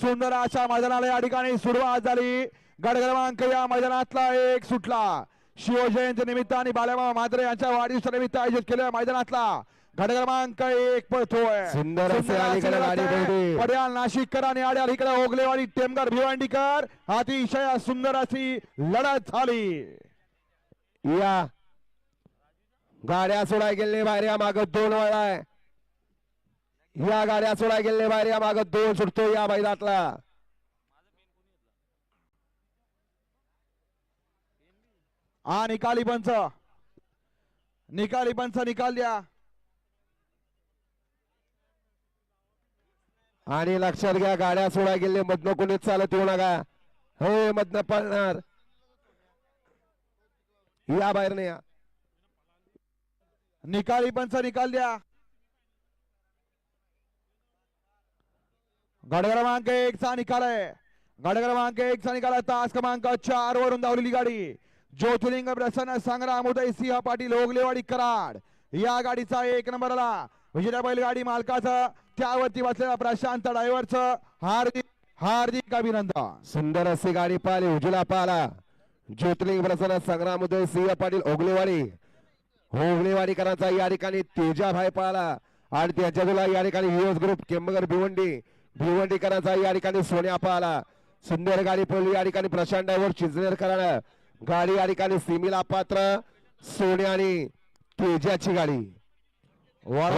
सुंदर अशा मैदानाला या ठिकाणी सुरुवात झाली. गड क्रमांक या मैदानातला एक सुटला. शिवजयंती निमित्ताने बाल्यामा मात्रे यांच्या वाढदिवसा निमित्त आयोजित केलेल्या मैदानातला क्रमांक एक पळतोय. आहे. पड्याल नाशिककर आणि आड्याल इकडे ओगलेवाडी टेमगर भिवंडीकर. अतिशय सुंदर अशी लढत झाली. या. गाड्या सोडाय गेले बाहेर या माग दोन वळाय या गाड्या सोडा गेले बाहेर या माग दोन सुटतो या मैदानातला. हा निकाली पंच. निकाली पंच निकाल द्या. आणि लक्षात घ्या गाड्या सोडा गेले मधनं कोणीच चालत येऊ नका. हो मधनं पळणार. या बाहेर नाही या. निकाली पंच निकाल द्या. गड क्रमांक एक चा निकाल आहे. गड क्रमांक एक चा निकाल आहे. तास क्रमांक चार वरून धावलेली गाडी. ज्योतिलिंग प्रसन्न संग्राम उदय सिंह पाटील ओगलेवाडी कराड. या गाडीचा एक नंबर आला बैलगाडी मालकाचं त्यावरती बसलेला प्रशांत ड्रायव्हरचं हार्दिक हार्दिक अभिनंदन. सुंदर अशी गाडी पाहिली उजला पाहिला. ज्योतिर्लिंग प्रसन्न संग्राम उदय सिंह पाटील ओगलेवाडी. ओगलेवाडीकरांचा या ठिकाणी तेजाभाई पाहिला. आणि त्याच्या या ठिकाणी युएस ग्रुप केंबगर भिवंडी. भिवंडीकरांचा या ठिकाणी सोन्या पाहिला सुंदर गाडी पळली या ठिकाणी प्रशांत ड्रायव्हर चिंचनेर गाडी या ठिकाणी सिमीला पात्र सोन्या आणि तेजाची गाडी. वा